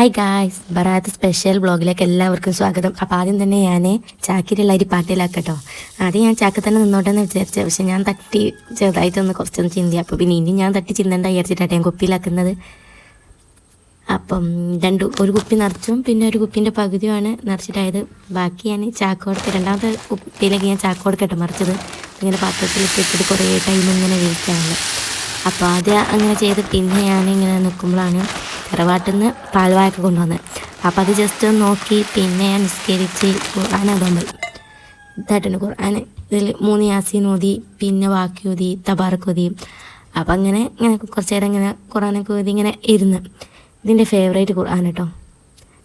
Hi guys Barat special ബ്ലോഗിലേക്ക് എല്ലാവർക്കും സ്വാഗതം. അപ്പോൾ ആദ്യം തന്നെ ഞാൻ ചാക്കിലുള്ള അരി പാട്ടിലാക്കട്ടോ. ആദ്യം ഞാൻ ചാക്ക് തന്നെ നിന്നോട്ടെന്ന് വിചാരിച്ച. പക്ഷെ ഞാൻ തട്ടി ചെറുതായിട്ടൊന്ന് കുറച്ചൊന്ന് ചിന്തി. അപ്പോൾ പിന്നെ ഇനി ഞാൻ തട്ടി ചിന്തണ്ട വിചാരിച്ചിട്ടാണ് ഞാൻ കുപ്പിയിലാക്കുന്നത്. അപ്പം രണ്ട് ഒരു കുപ്പി നിറച്ചും പിന്നെ ഒരു കുപ്പീന്റെ പകുതിയുമാണ് നിറച്ചിട്ടായത്. ബാക്കി ഞാൻ ചാക്കോടൊക്കെ രണ്ടാമത്തെ കുപ്പിയിലേക്ക് ഞാൻ ചാക്കോടൊക്കെ മറിച്ചത്. ഇങ്ങനെ പാത്രത്തിൽ ഇട്ടിട്ട് കുറേ ടൈം ഇങ്ങനെ വേവിക്കാനുള്ളത് അപ്പോൾ ആദ്യം അങ്ങനെ ചെയ്ത് പിന്നെ ഞാൻ ഇങ്ങനെ നിൽക്കുമ്പോഴാണ് തറവാട്ടിൽ നിന്ന് പാൽവായൊക്കെ കൊണ്ടുവന്നത് അപ്പോൾ അത് ജസ്റ്റ് ഒന്ന് നോക്കി പിന്നെ ഞാൻ നിസ്കരിച്ച് ഖുർആാനതുകൊണ്ട് ഇതായിട്ടുണ്ട് ഖുർആൻ. ഇതിൽ മൂന്ന് യാസീൻ ഓതി പിന്നെ വാക്കി ഓതി തബാറക്ക് ഓതി. അപ്പം അങ്ങനെ ഇങ്ങനെ കുറച്ച് നേരം ഇങ്ങനെ ഖുർആനൊക്കെ ഓതി ഇങ്ങനെ ഇരുന്ന്. ഇതിന്റെ ഫേവറേറ്റ് ഖുർആൻ കേട്ടോ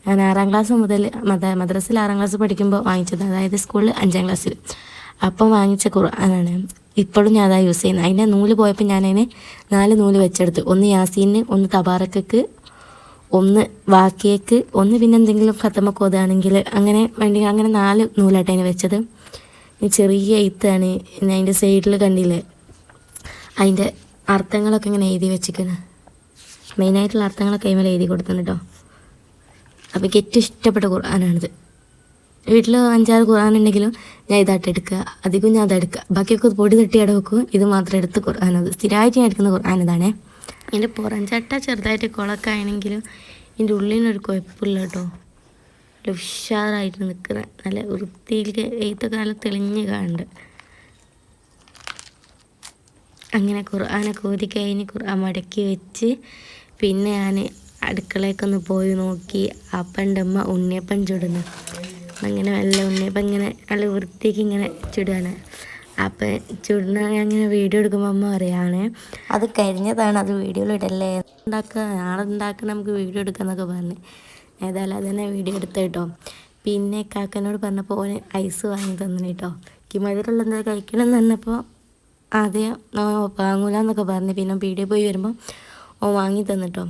ഞാൻ ആറാം ക്ലാസ് മുതൽ മദ മദ്രസിൽ ആറാം ക്ലാസ് പഠിക്കുമ്പോൾ വാങ്ങിച്ചത്. അതായത് സ്കൂളിൽ അഞ്ചാം ക്ലാസ്സിൽ അപ്പം വാങ്ങിച്ച ഖുർആനാണ് ഇപ്പോഴും ഞാൻ അതാ യൂസ് ചെയ്യുന്നത് അതിന്റെ നൂൽ പോയപ്പോൾ ഞാൻ അതിനെ നാല് നൂൽ വെച്ചെടുത്തു. ഒന്ന് യാസീന് ഒന്ന് തബാറക്കക്ക് ഒന്ന് വാക്കിയേക്ക് ഒന്ന് പിന്നെ എന്തെങ്കിലും കത്തമൊക്കെ ഓതുകയാണെങ്കിൽ അങ്ങനെ വേണ്ടി അങ്ങനെ നാല് നൂലായിട്ട് അതിന് വെച്ചത്. ചെറിയ പിന്നെ അതിന്റെ സൈഡിൽ കണ്ടില്ലേ? അതിന്റെ അർത്ഥങ്ങളൊക്കെ ഇങ്ങനെ എഴുതി വെച്ചിരിക്കുന്നത് മെയിനായിട്ടുള്ള അർത്ഥങ്ങളൊക്കെ അതിമേലെ എഴുതി കൊടുത്തിട്ടുണ്ട് കേട്ടോ അപ്പോൾ എനിക്ക് ഏറ്റവും ഇഷ്ടപ്പെട്ട ഖുർആാനാണിത്. വീട്ടിൽ അഞ്ചാറ് ഖുർആൻ ഉണ്ടെങ്കിലും ഞാൻ ഇതായിട്ട് എടുക്കുക അധികം ഞാൻ അതെടുക്കുക ബാക്കിയൊക്കെ പൊടി തട്ടി അടവെക്കും ഇത് മാത്രം എടുത്ത് ഖുർആാനത് സ്ഥിരമായിട്ട് ഞാൻ എടുക്കുന്ന ഖുർആൻ ഇതാണേ പുറം ചട്ട ചെറുതായിട്ട് കുളമൊക്കെ ആണെങ്കിലും ഇതിന്റെ ഉള്ളിനൊരു കുഴപ്പമില്ല കേട്ടോ ഉഷാറായിട്ട് നിൽക്കുന്ന നല്ല വൃത്തിയിൽ എഴുത്തൊക്കെ നല്ല തെളിഞ്ഞ് കാണുന്നുണ്ട് അങ്ങനെ ഖുർആാനൊക്കെ ഓതി കഴിഞ്ഞ് ഖുർആൻ മടക്കി വെച്ച് പിന്നെ ഞാൻ അടുക്കളയൊക്കൊന്ന് പോയി നോക്കി അപ്പന്റെ അമ്മ ഉണ്ണിയപ്പം ചുടുന്നു. അങ്ങനെ നല്ല ഉണ്ണിയപ്പം ഇങ്ങനെ നല്ല വൃത്തിക്ക് ഇങ്ങനെ ചുടുകയാണ്. അപ്പം ചുടുന്ന അങ്ങനെ വീഡിയോ എടുക്കുമ്പോൾ അമ്മ പറയാണ് അത് കഴിഞ്ഞതാണ് അത് വീഡിയോയിൽ ഇടല്ലേ? ഉണ്ടാക്കുക നാളെ നമുക്ക് വീഡിയോ എടുക്കാന്നൊക്കെ പറഞ്ഞ്. ഏതായാലും അത് തന്നെ വീഡിയോ എടുത്ത കേട്ടോ പിന്നെ കാക്കനോട് പറഞ്ഞപ്പോൾ ഓന് ഐസ് വാങ്ങി തന്നു കേട്ടോ കിമതിലുള്ള എന്താ കഴിക്കണം എന്ന് പറഞ്ഞപ്പോൾ ആദ്യം വാങ്ങൂല എന്നൊക്കെ പറഞ്ഞ്. പിന്നെ പീടിയ പോയി വരുമ്പോൾ ഓ വാങ്ങി തന്നിട്ടോ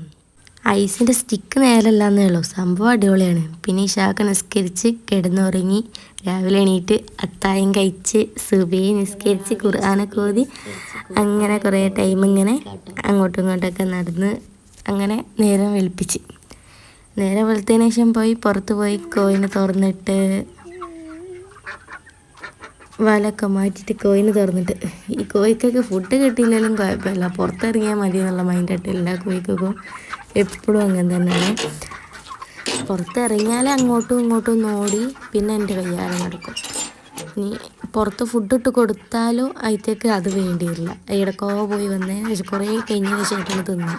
ഐസിന്റെ സ്റ്റിക്ക് നേരല്ലാന്നേ ഉള്ളൂ. സംഭവം അടിപൊളിയാണ്. പിന്നെ ഇഷാക്ക് നിസ്കരിച്ച് കിടന്നുറങ്ങി രാവിലെ എണീറ്റ് അത്തായം കഴിച്ച് സുബിയെ നിസ്കരിച്ച് ഖുർആാനൊക്കെ ഓതി അങ്ങനെ കുറേ ടൈം ഇങ്ങനെ അങ്ങോട്ടും ഇങ്ങോട്ടൊക്കെ നടന്ന് അങ്ങനെ നേരം വെളുപ്പിച്ച്. നേരം വെളുത്തതിന് ശേഷം പോയി പുറത്ത് പോയി കോയിന് തുറന്നിട്ട് വലൊക്കെ മാറ്റിയിട്ട് കോയിന് തുറന്നിട്ട്. ഈ കോയിക്കൊക്കെ ഫുഡ് കിട്ടിയില്ലെങ്കിലും കുഴപ്പമില്ല. പുറത്തിറങ്ങിയാൽ മതി എന്നുള്ള മൈൻഡ് ആയിട്ട് എല്ലാ കോഴിക്കൊക്കെ എപ്പോഴും അങ്ങനെ തന്നെയാണ്. പുറത്തിറങ്ങിയാൽ അങ്ങോട്ടും ഇങ്ങോട്ടും ഓടി പിന്നെ എന്റെ കയ്യാലെ നടക്കും. നീ പുറത്ത് ഫുഡ് ഇട്ട് കൊടുത്താലും അതിലേക്ക് അത് വേണ്ടിയില്ല. ഇടക്കോ പോയി വന്ന് കുറേ കഴിഞ്ഞ ശേഷമാണ് തിന്നു.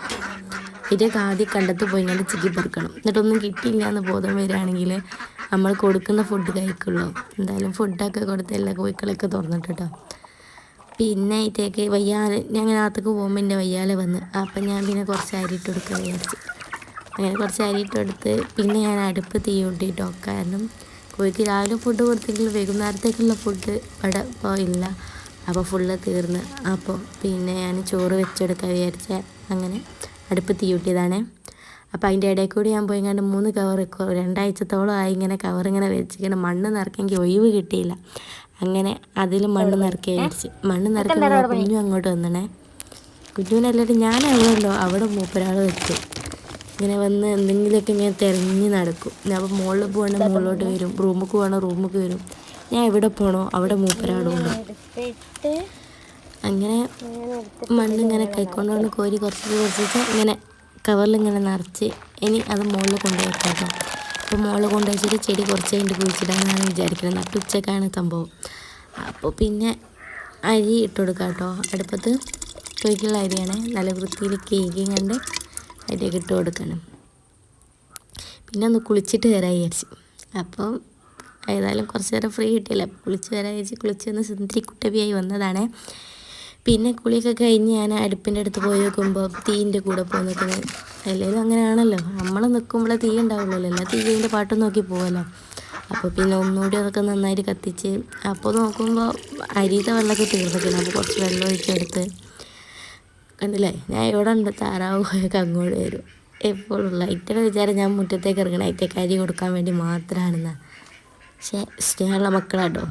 ഇതിന്റെ ആദ്യം കണ്ടത്ത് പോയി ഞാൻ ചിക്കി പെറുക്കണം. എന്നിട്ടൊന്നും കിട്ടിയില്ല എന്ന് ബോധം വരികയാണെങ്കിൽ നമ്മൾ കൊടുക്കുന്ന ഫുഡ് കഴിക്കുള്ളൂ. എന്തായാലും ഫുഡൊക്കെ കൊടുത്ത് എല്ലാ കോഴിക്കളൊക്കെ തുറന്നിട്ട് പിന്നെ ഇതേക്ക് വയ്യാലെ ഞാൻ അകത്തേക്ക് പോകുമ്പോൾ എന്റെ വയ്യാലെ വന്ന്. അപ്പം ഞാൻ പിന്നെ കുറച്ച് അരി ഇട്ട് കൊടുക്കാൻ വിചാരിച്ചു. അങ്ങനെ കുറച്ച് അരി ഇട്ട് കൊടുത്ത് പിന്നെ ഞാൻ അടുപ്പ് തീ കൂട്ടിയിട്ടോ കാരണം കോഴിക്ക് രാവിലെ ഫുഡ് കൊടുത്തെങ്കിൽ വൈകുന്നേരത്തേക്കുള്ള ഫുഡ് ഇവിടെ പോയില്ല അപ്പോൾ ഫുള്ള് തീർന്ന്. അപ്പോൾ പിന്നെ ഞാൻ ചോറ് വെച്ചെടുക്കാൻ വിചാരിച്ച അങ്ങനെ അടുപ്പ് തീ കൂട്ടിയതാണേ. അപ്പോൾ അതിന്റെ ഇടയിൽ കൂടി ഞാൻ പോയി കണ്ട് മൂന്ന് കവർ രണ്ടാഴ്ചത്തോളം ആയി ഇങ്ങനെ കവർ ഇങ്ങനെ വെച്ചിങ്ങനെ മണ്ണ് നിറക്കെങ്കിൽ ഒഴിവ് കിട്ടിയില്ല. അങ്ങനെ അതിൽ മണ്ണ് നിറക്കി വിചാരിച്ച്. മണ്ണ് നിറക്കുമ്പോൾ കുഞ്ഞു അങ്ങോട്ട് വന്നണേ. കുഞ്ഞുവിനല്ലാണ്ട് ഞാനാണല്ലോ അവിടെ മൂപ്പരാൾ വെച്ചു. ഇങ്ങനെ വന്ന് എന്തെങ്കിലുമൊക്കെ ഇങ്ങനെ തിരഞ്ഞ് നടക്കും. ഞാൻ അപ്പോൾ മുകളിൽ പോകണമെങ്കിൽ മുകളിലോട്ട് വരും. റൂമിൽ പോകണോ റൂമിൽ വരും. ഞാൻ എവിടെ പോകണോ അവിടെ മൂപ്പരാളും അങ്ങനെ മണ്ണ് ഇങ്ങനെ കൈക്കൊണ്ടുകൊണ്ട് കോരി കുറച്ച് കുറച്ച് ഇങ്ങനെ കവറിൽ ഇങ്ങനെ നിറച്ച് ഇനി അത് മുകളിൽ കൊണ്ടുപോയി വെക്കാം അപ്പോൾ മുകളിൽ കൊണ്ടുവച്ചിട്ട് ചെടി കുറച്ച് കഴിഞ്ഞിട്ട് ഞാൻ വിചാരിക്കുന്നത്. നട്ട് ഉച്ചക്കാണ് സംഭവം. അപ്പോൾ പിന്നെ അരി ഇട്ട് കൊടുക്കാം കേട്ടോ അടുപ്പത്ത് കൊയ്ക്കുള്ള അരിയാണ്. നല്ല വൃത്തിയിൽ കേക്കും കണ്ട് അരിയൊക്കെ ഇട്ട് കൊടുക്കണം. പിന്നെ ഒന്ന് കുളിച്ചിട്ട് വരാൻ വിചാരിച്ചു. അപ്പം ഏതായാലും കുറച്ച് നേരം ഫ്രീ കിട്ടിയില്ല? കുളിച്ച് വരാൻ വിചാരിച്ച് കുളിച്ച് വന്ന് സുന്ദരി കുട്ടവിയായി വന്നതാണ്. പിന്നെ കുളിയൊക്കെ കഴിഞ്ഞ് ഞാൻ അടുപ്പിന്റെ അടുത്ത് പോയി നോക്കുമ്പോൾ തീന്റെ കൂടെ പോയി നിൽക്കുന്നത്. എല്ലാവരും അങ്ങനെയാണല്ലോ. നമ്മൾ നിൽക്കുമ്പോഴേ തീ ഉണ്ടാവുള്ളൂ എല്ലാ തീയിന്റെ പാട്ടും നോക്കി പോകല്ലോ അപ്പോൾ പിന്നെ ഒന്നുകൂടി അതൊക്കെ നന്നായിട്ട് കത്തിച്ച് അപ്പോൾ നോക്കുമ്പോൾ അരിയുടെ വെള്ളമൊക്കെ തീർന്നിട്ടുണ്ട് അപ്പോൾ കുറച്ച് വെള്ളം ഒഴിച്ചെടുത്ത് കണ്ടില്ലേ? ഞാൻ ഇവിടെ ഉണ്ട്? താറാവ് പോയൊക്കെ അങ്ങോട്ട് വരും. എപ്പോഴും ലൈറ്റൊക്കെ വിചാരം ഞാൻ മുറ്റത്തേക്ക് ഇറങ്ങണം ഇറ്റയ്ക്ക് അരി കൊടുക്കാൻ വേണ്ടി മാത്രമാണെന്നാണ് പക്ഷേ സ്നേഹമുള്ള മക്കളാട്ടോ.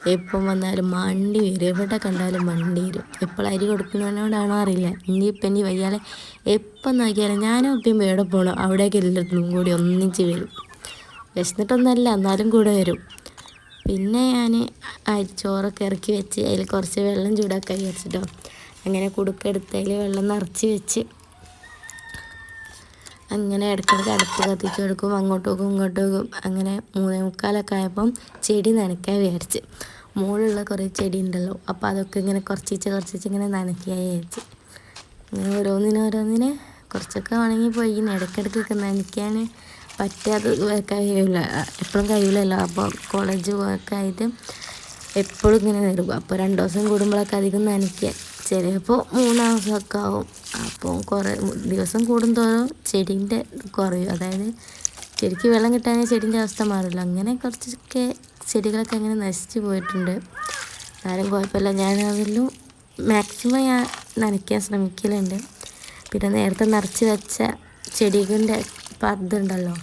എപ്പം വന്നാലും മണ്ടി വരും. എവിടെ കണ്ടാലും മണ്ടി വരും. എപ്പോൾ അരി കൊടുക്കുന്നവനോടാണോ അറിയില്ല. ഇനിയിപ്പം ഇനി വയ്യാലെ എപ്പം നോക്കിയാലും ഞാനും ഇപ്പം എവിടെ പോകണം അവിടേക്ക് എല്ലാത്തിനും കൂടി ഒന്നിച്ച് വരും. വിശന്നിട്ടൊന്നല്ല എന്നാലും കൂടെ വരും. പിന്നെ ഞാൻ അരിച്ചോറൊക്കെ ഇറക്കി വെച്ച് അതിൽ കുറച്ച് വെള്ളം ചൂടാക്കാൻ വിചാരിച്ചിട്ടോ. അങ്ങനെ കുടുക്കെടുത്ത് അതിൽ വെള്ളം നിറച്ച് വെച്ച് അങ്ങനെ ഇടയ്ക്കിടയ്ക്ക് അടുപ്പ് കത്തിച്ചു കൊടുക്കും അങ്ങോട്ട് പോകും ഇങ്ങോട്ട് പോകും അങ്ങനെ മൂന്നേ മുക്കാലൊക്കെ ആയപ്പം ചെടി നനയ്ക്കാൻ വിചാരിച്ച്. മുകളിലുള്ള കുറേ ചെടി ഉണ്ടല്ലോ അപ്പോൾ അതൊക്കെ ഇങ്ങനെ കുറച്ചിച്ച് കുറച്ചിച്ച് ഇങ്ങനെ നനയ്ക്കാൻ വിചാരിച്ച്. അങ്ങനെ ഓരോന്നിനും ഓരോന്നിന് കുറച്ചൊക്കെ ഉണങ്ങി പോയി. ഇങ്ങനെ ഇടയ്ക്കിടയ്ക്കൊക്കെ നനയ്ക്കാൻ പറ്റാതെ കഴിയില്ല എപ്പോഴും കഴിയില്ലല്ലോ അപ്പോൾ കോളേജ് പോയൊക്കെ ആയിട്ട് എപ്പോഴും ഇങ്ങനെ നിരുക അപ്പോൾ രണ്ട് ദിവസം കൂടുമ്പോഴൊക്കെ അധികം നനയ്ക്കുക. ചിലപ്പോൾ മൂന്നാം ദിവസമൊക്കെ ആവും. അപ്പോൾ കുറേ ദിവസം കൂടുന്തോറും ചെടീന്റെ കുറയും. അതായത് ചെടിക്ക് വെള്ളം കിട്ടാനേ ചെടീന്റെ അവസ്ഥ മാറില്ല. അങ്ങനെ കുറച്ചൊക്കെ ചെടികളൊക്കെ അങ്ങനെ നശിച്ചു പോയിട്ടുണ്ട്. ആരും കുഴപ്പമില്ല. ഞാൻ അതിലും മാക്സിമം ഞാൻ നനയ്ക്കാൻ ശ്രമിക്കലുണ്ട്. പിന്നെ നേരത്തെ നിറച്ച് വെച്ച ചെടികളുടെ പതുണ്ടല്ലോ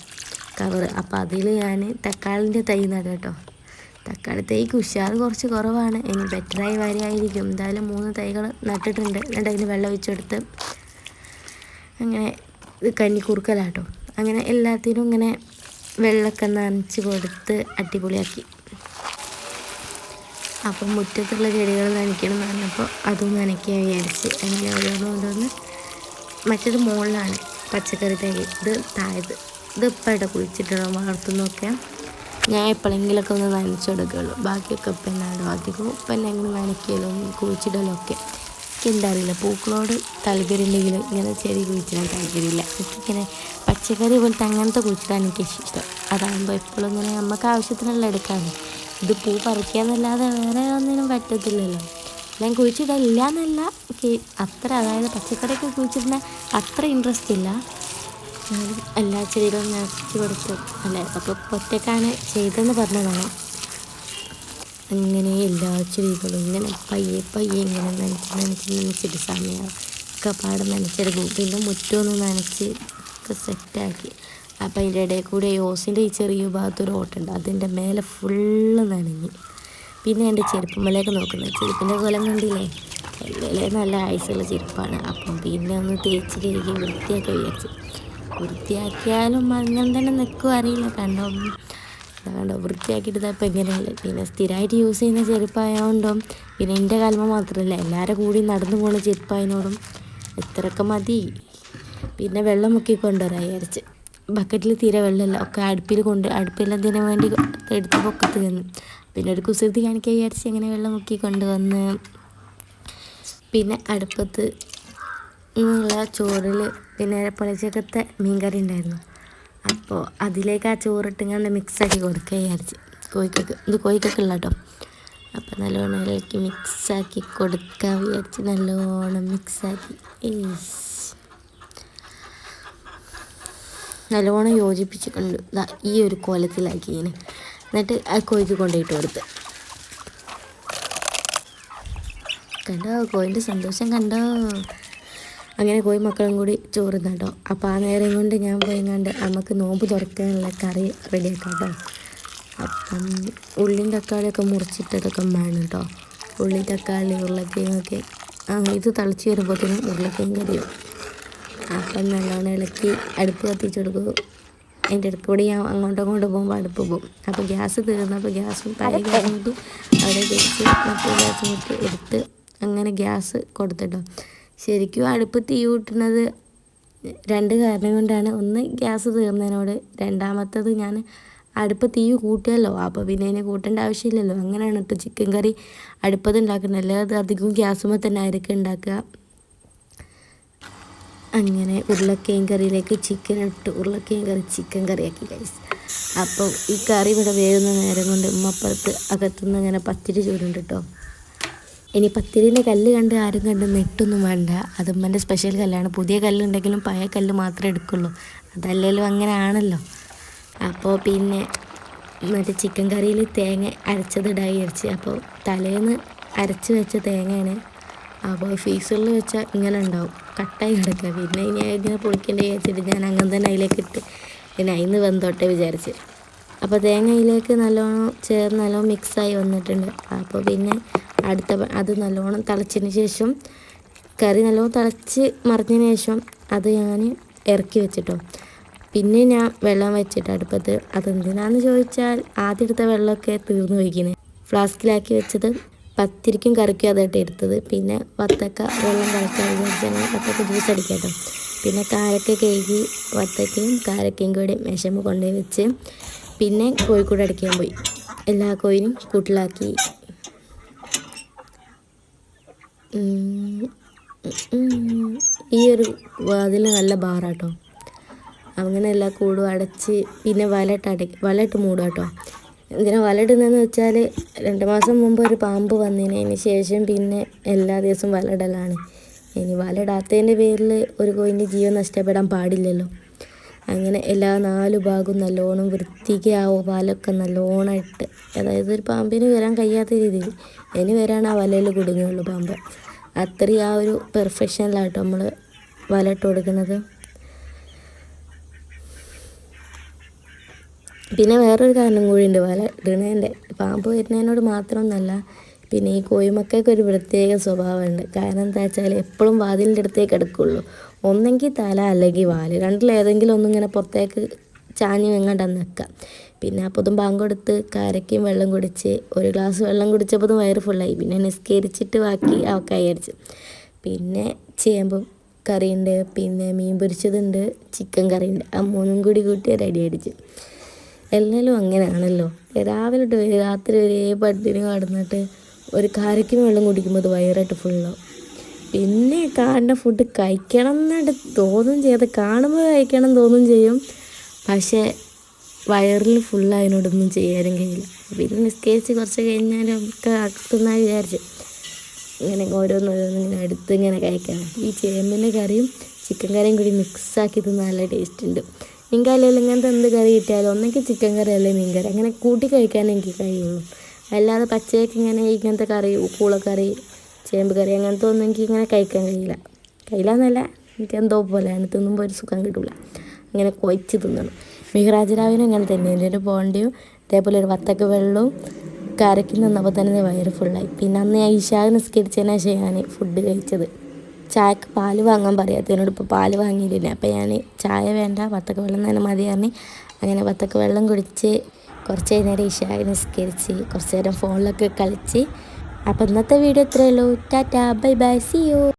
കവറ് അപ്പോൾ അതിൽ ഞാൻ തക്കാളിന്റെ തൈ നടട്ടോ. തക്കാളി തൈക്ക് ഉഷാർ കുറച്ച് കുറവാണ്. ഇനി ബെറ്ററായി വരികയായിരിക്കും. എന്തായാലും മൂന്ന് തൈകൾ നട്ടിട്ടുണ്ട്. എന്നിട്ട് അതിന് വെള്ളം ഒഴിച്ചെടുത്ത് അങ്ങനെ ഇത് കുറുക്കലാട്ടോ. അങ്ങനെ എല്ലാത്തിനും ഇങ്ങനെ വെള്ളമൊക്കെ നനച്ച് കൊടുത്ത് അടിപൊളിയാക്കി. അപ്പം മുറ്റത്തുള്ള ചെടികൾ നനയ്ക്കണം എന്ന് പറഞ്ഞപ്പോൾ അതും നനയ്ക്കാൻ വിചാരിച്ച് അങ്ങനെ ഓരോന്ന് ഓരോന്ന് മറ്റേത് മുകളിലാണ് പച്ചക്കറി തൈ. ഇത് താഴത്ത് ഇത് ഇപ്പം ഇട കുഴിച്ചിട്ടുണ്ടോ വളർത്തുന്നൊക്കെ ഞാൻ എപ്പോഴെങ്കിലൊക്കെ ഒന്ന് നനച്ചെടുക്കുകയുള്ളൂ ബാക്കിയൊക്കെ ഇപ്പം എന്നാടോ അധികം ഇപ്പം എന്നെ എങ്ങനെ നനയ്ക്കലും കുഴിച്ചിടലും ഒക്കെ എനിക്ക് എന്താ അറിയില്ല. പൂക്കളോട് താല്പര്യമുണ്ടെങ്കിലും ഇങ്ങനെ ചെടി കുഴിച്ചിടാൻ താല്പര്യമില്ല. എനിക്കിങ്ങനെ പച്ചക്കറി പോലത്തെ അങ്ങനത്തെ കുഴിച്ചിടാൻ എനിക്ക് ഇഷ്ടം അതാകുമ്പോൾ എപ്പോഴും ഇങ്ങനെ നമുക്ക് ആവശ്യത്തിനുള്ള എടുക്കാമെന്ന് ഇത് പൂ പറിക്കാന്നല്ലാതെ വേറെ ഒന്നിനും പറ്റത്തില്ലല്ലോ. ഞാൻ കുഴിച്ചിടില്ല എന്നല്ല എനിക്ക് അത്ര അതായത് പച്ചക്കറിയൊക്കെ കുഴിച്ചിടുന്ന അത്ര ഇൻട്രസ്റ്റ് ഇല്ല. ഞാനും എല്ലാ ചെടികളും നിറച്ചു കൊടുത്തു. അല്ല? അപ്പോൾ ഒറ്റക്കാണ് ചെയ്തെന്ന് പറഞ്ഞതാണ്. അങ്ങനെ എല്ലാ ചെടികളും ഇങ്ങനെ പയ്യെ പയ്യെ ഇങ്ങനെ നനച്ച് നനച്ച് നനച്ചിട്ട് സമയം ഒക്കെ പാട് നനച്ചെടുക്കും. പിന്നെ മുറ്റമൊന്ന് നനച്ച് ഒക്കെ സെറ്റാക്കി. അപ്പം അതിന്റെ ഇടയിൽ കൂടെ ഓസിന്റെ ഈ ചെറിയ ഭാഗത്തൊരു ഓട്ടുണ്ട് അതിന്റെ മേലെ ഫുള്ള് നനഞ്ഞ്. പിന്നെ എന്റെ ചെരുപ്പുമ്മലേക്ക് നോക്കുന്നത് ചെരുപ്പിന്റെ കൊലം കണ്ടില്ലേ? എല്ലാം നല്ല ആയുസുള്ള ചെരുപ്പാണ്. അപ്പം പിന്നെ ഒന്ന് തേച്ച് കഴുകി വൃത്തിയാക്കി വിചാരിച്ചു. വൃത്തിയാക്കിയാലും അങ്ങനെ തന്നെ നിൽക്കും അറിയില്ല. കണ്ടോ? കണ്ടോ? വൃത്തിയാക്കിയിട്ട് ഇപ്പം എങ്ങനെയല്ല പിന്നെ സ്ഥിരമായിട്ട് യൂസ് ചെയ്യുന്ന ചെരുപ്പായതുകൊണ്ടും പിന്നെ എന്റെ കാലമ മാത്രമല്ല എല്ലാവരും കൂടി നടന്നു പോകുന്ന ചെരുപ്പായതിനോടും ഇത്രയൊക്കെ മതി. പിന്നെ വെള്ളം മുക്കി കൊണ്ടുവരാം വിചാരിച്ച്. ബക്കറ്റിൽ തീരെ വെള്ളമില്ല. ഒക്കെ അടുപ്പിൽ കൊണ്ട് അടുപ്പിലെന്തിനു വേണ്ടി എടുത്ത് പൊക്കത്ത് തന്നു പിന്നെ ഒരു കുസൃതി കാണിക്കാൻ വിചാരിച്ച് അങ്ങനെ വെള്ളം മുക്കി കൊണ്ടുവന്ന്. പിന്നെ അടുപ്പത്ത് ഉള്ള ചോറിൽ പിന്നെ പുളച്ചക്കത്തെ മീൻകറി ഉണ്ടായിരുന്നു. അപ്പോൾ അതിലേക്ക് ആ ഞാൻ മിക്സാക്കി കൊടുക്കുക വിചാരിച്ച്. കോഴിക്കൊക്കെ ഇത് കോഴിക്കൊക്കെ ഉള്ള കേട്ടോ അപ്പോൾ നല്ലോണം അതിലേക്ക് മിക്സാക്കി കൊടുക്കാൻ വിചാരിച്ച് നല്ലോണം മിക്സാക്കി നല്ലോണം യോജിപ്പിച്ചിട്ടുണ്ട്. ഈ ഒരു കോലത്തിലാക്കി ഇങ്ങനെ എന്നിട്ട് ആ കോഴിക്ക് കൊണ്ടുപോയിട്ട് കൊടുത്ത്. കണ്ടോ? കോഴിന്റെ സന്തോഷം കണ്ടോ? അങ്ങനെ പോയി മക്കളും കൂടി ചോറ് കേട്ടോ അപ്പോൾ ആ നേരം കൊണ്ട് ഞാൻ പോയി കണ്ട് നമുക്ക് നോമ്പ് തുറക്കാനുള്ള കറി റെഡിയാക്കാം കേട്ടോ അപ്പം ഉള്ളിയും തക്കാളിയൊക്കെ മുറിച്ചിട്ടതൊക്കെ വേണം കേട്ടോ ഉള്ളി തക്കാളി ഉരുളക്കിഴങ്ങൊക്കെ ഇത് തിളച്ച് വരുമ്പോഴത്തേനും ഉരുളക്കിഴങ്ങ് കറിയും. അപ്പം നല്ലോണം ഇളക്കി അടുപ്പ് കത്തിച്ച് കൊടുക്കും. അതിന്റെ അടുപ്പ് കൂടി ഞാൻ അങ്ങോട്ടും അങ്ങോട്ടും പോകുമ്പോൾ അടുപ്പ് പോകും. അപ്പോൾ ഗ്യാസ് തീർന്നപ്പോൾ ഗ്യാസും പഴയ ഗ്യാസ് കൂട്ടി അവിടെ വെച്ച് മറ്റേ ഗ്യാസ് കൂട്ടി എടുത്ത് അങ്ങനെ ഗ്യാസ് കൊടുത്തിട്ടോ ശരിക്കും അടുപ്പ് തീ കൂട്ടുന്നത് രണ്ട് കാരണം കൊണ്ടാണ്. ഒന്ന് ഗ്യാസ് തീർന്നതിനോട്. രണ്ടാമത്തത് ഞാൻ അടുപ്പ് തീ കൂട്ടിയല്ലോ അപ്പോൾ പിന്നെ അതിനെ കൂട്ടേണ്ട ആവശ്യമില്ലല്ലോ. അങ്ങനെയാണ് കേട്ടോ ചിക്കൻ കറി അടുപ്പത്ത് ഉണ്ടാക്കുന്നത്. അല്ലാതെ അധികവും ഗ്യാസുമ്പോൾ തന്നെ ആയിരിക്കും ഉണ്ടാക്കുക. അങ്ങനെ ഉരുളക്കയും കറിയിലേക്ക് ചിക്കൻ ഇട്ട്. ഉരുളക്കയും കറി ചിക്കൻ കറിയാക്കി കഴിച്ചു അപ്പോൾ ഈ കറി ഇവിടെ വേകുന്ന നേരം കൊണ്ട് ഉമ്മപ്പുറത്ത് അകത്തുനിന്ന് ഇങ്ങനെ പത്തിരി ചൂടുണ്ട് കേട്ടോ ഇനി പത്തിരിന്റെ കല്ല് കണ്ട് ആരും കണ്ട് നെട്ടൊന്നും വേണ്ട. അതുമ്മന്റെ സ്പെഷ്യൽ കല്ലാണ്. പുതിയ കല്ലുണ്ടെങ്കിലും പഴയ കല്ല് മാത്രമേ എടുക്കുള്ളൂ. അതല്ലേലും അങ്ങനെ ആണല്ലോ അപ്പോൾ പിന്നെ മറ്റേ ചിക്കൻ കറിയിൽ തേങ്ങ അരച്ചത് ഇടായി അരച്ച് അപ്പോൾ തലേന്ന് അരച്ച് വെച്ച തേങ്ങയാണ് അപ്പോൾ ഫീസുകളിൽ വെച്ചാൽ ഇങ്ങനെ ഉണ്ടാവും. കട്ടായി കിടക്കുക. പിന്നെ ഇനി ഇങ്ങനെ പൊളിക്കേണ്ടി വിചാരിച്ചിട്ട് ഞാൻ അങ്ങനെ തന്നെ അതിലേക്ക് ഇട്ട് പിന്നെ അതിന്ന് വെന്തോട്ടെ വിചാരിച്ച്. അപ്പോൾ തേങ്ങയിലേക്ക് നല്ലോണം ചേർന്ന് നല്ലോണം മിക്സായി വന്നിട്ടുണ്ട്. അപ്പോൾ പിന്നെ അടുത്ത അത് നല്ലോണം തിളച്ചതിന് ശേഷം കറി നല്ലോണം തിളച്ച് മറിഞ്ഞതിന് ശേഷം അത് ഞാൻ ഇറക്കി വെച്ചിട്ടോ. പിന്നെ ഞാൻ വെള്ളം വെച്ചിട്ട് അടുപ്പത്ത്. അതെന്തിനാന്ന് ചോദിച്ചാൽ ആദ്യം എടുത്ത വെള്ളമൊക്കെ തീർന്നു പോയിക്കുന്നത് ഫ്ലാസ്കിലാക്കി വെച്ചത് പത്തിരിക്കും കറിക്കും അതായിട്ട് എടുത്തത്. പിന്നെ വത്തക്ക വെള്ളം കളക്കാൻ വത്തക്ക ജ്യൂസ് അടിക്കാട്ടോ. പിന്നെ കാരക്ക കഴുകി വത്തക്കയും കാരക്കയും കൂടി മെഷമ്പ് കൊണ്ടുപോയി വെച്ച് പിന്നെ കോഴിക്കൂട് അടിക്കാൻ പോയി. എല്ലാ കോയിനും കൂട്ടിലാക്കി ഈ ഒരു വാതിൽ നല്ല ബാറാട്ടോ. അങ്ങനെ എല്ലാ കൂടും അടച്ച് പിന്നെ വലട്ട് അടയ്ക്ക് വലട്ട് മൂടുക കേട്ടോ എന്തിനാ വലയിടുന്നതെന്ന് വെച്ചാൽ രണ്ട് മാസം മുമ്പ് ഒരു പാമ്പ് വന്നതിന് ശേഷം പിന്നെ എല്ലാ ദിവസവും വലയിടലാണ്. ഇനി വലയിടാത്തതിന്റെ പേരിൽ ഒരു കോയിന്റെ ജീവൻ നഷ്ടപ്പെടാൻ പാടില്ലല്ലോ. അങ്ങനെ എല്ലാ നാല് ഭാഗവും നല്ലോണം വൃത്തിക്ക് ആ വലൊക്കെ നല്ലോണമായിട്ട് അതായത് ഒരു പാമ്പിന് വരാൻ കഴിയാത്ത രീതിയിൽ. ഇനി വരാൻ ആ വലയിൽ കുടുങ്ങുള്ളൂ പാമ്പ്. അത്രയും ആ ഒരു പെർഫെക്ഷനിലാട്ടോ നമ്മൾ വല ഇട്ട് കൊടുക്കുന്നത്. പിന്നെ വേറൊരു കാരണം കൂടി ഉണ്ട് വല ഇടണേന്റെ. പാമ്പ് വരുന്നതിനോട് മാത്രമൊന്നല്ല പിന്നെ ഈ കോഴിമക്കൾക്ക് ഒരു പ്രത്യേക സ്വഭാവമുണ്ട്. കാരണം എന്താ വെച്ചാൽ എപ്പോഴും വാതിലിന്റെ അടുത്തേക്ക് എടുക്കുള്ളൂ ഒന്നെങ്കിൽ തല അല്ലെങ്കിൽ വാൽ. രണ്ടിലേതെങ്കിലും ഒന്നും ഇങ്ങനെ പുറത്തേക്ക് ചാഞ്ഞ് വെങ്ങാണ്ട് നിൽക്കാം. പിന്നെ അപ്പോതും പാങ്കൊടുത്ത് കൊടുത്ത് കാരക്കയും വെള്ളം കുടിച്ച് ഒരു ഗ്ലാസ് വെള്ളം കുടിച്ചപ്പോൾ വയറ് ഫുള്ളായി പിന്നെ നിസ്കരിച്ചിട്ട് ബാക്കി അവക്കായി അടിച്ച്. പിന്നെ ചേമ്പും കറിയുണ്ട്. പിന്നെ മീൻ പൊരിച്ചതുണ്ട്. ചിക്കൻ കറിയുണ്ട്. ആ മൂന്നും കൂടി കൂട്ടി റെഡി അടിച്ച്. എല്ലാവരും അങ്ങനെയാണല്ലോ. രാവിലെ രാത്രി ഒരേ പട്ടിണി കടന്നിട്ട് ഒരു കാരക്കും വെള്ളം കുടിക്കുമ്പോൾ അത് വയറായിട്ട് ഫുള്ളാവും പിന്നെ കാണുന്ന ഫുഡ് കഴിക്കണം എന്നിട്ട് തോന്നും ചെയ്ത് കാണുമ്പോൾ കഴിക്കണം തോന്നും ചെയ്യും. പക്ഷേ വയറിൽ ഫുൾ അതിനോടൊന്നും ചെയ്യാനും കഴിയില്ല പിന്നെ നിസ്കരിച്ച് കുറച്ച് കഴിഞ്ഞാലും ഒക്കെ അടുത്തുനിന്നാണ് വിചാരിച്ച്. ഇങ്ങനെ ഓരോന്നോരോന്നും ഇങ്ങനെ അടുത്ത് ഇങ്ങനെ കഴിക്കണം. ഈ ചേമ്പിന്റെ കറിയും ചിക്കൻ കറിയും കൂടി മിക്സാക്കി തിന്നാൽ നല്ല ടേസ്റ്റ് ഉണ്ട് മീൻകറിയിൽ ഇങ്ങനത്തെ എന്ത് കറി കിട്ടിയാലും ഒന്നെങ്കിൽ ചിക്കൻ കറി അല്ലെങ്കിൽ മീൻ കറി അങ്ങനെ കൂട്ടി കഴിക്കാൻ എനിക്ക് കഴിയുള്ളൂ. അല്ലാതെ പച്ചയൊക്കെ ഇങ്ങനെ ഇങ്ങനത്തെ കറി പൂളക്കറി ചേമ്പ് കറി അങ്ങനത്തെ ഒന്നും എനിക്ക് ഇങ്ങനെ കഴിക്കാൻ കഴിയില്ല. കഴിയില്ല എന്നല്ല എനിക്ക് എന്തോ പോലെ അതിന് തിന്നുമ്പോൾ ഒരു സുഖം കിട്ടില്ല ഇങ്ങനെ കൊയ്ച്ച് തിന്നണം. മിഹ്റാജ് അങ്ങനെ തന്നെ. എന്റെ ഒരു ബോണ്ടിയും അതേപോലെ ഒരു വത്തക്ക വെള്ളവും കരക്കി നിന്നപ്പോൾ തന്നെ വയറ് ഫുള്ളായി പിന്നെ അന്ന് ഞാൻ ഇഷാ നിസ്കരിച്ചതിനാണ് ശേഷം ഞാൻ ഫുഡ് കഴിച്ചത്. ചായക്ക് പാൽ വാങ്ങാൻ പറയാത്തതിനോട് ഇപ്പോൾ പാൽ വാങ്ങിയില്ല അപ്പോൾ ഞാൻ ചായ വേണ്ട വത്തക്ക വെള്ളം തന്നെ മതി അങ്ങനെ വത്തക്ക വെള്ളം കുടിച്ച് കുറച്ച് നേരം ഇഷായി നിസ്കരിച്ച് കുറച്ച് നേരം ഫോണിലൊക്കെ കളിച്ച്. അപ്പോൾ ഇന്നത്തെ video ഇത്രയല്ലോ tata bye bye see you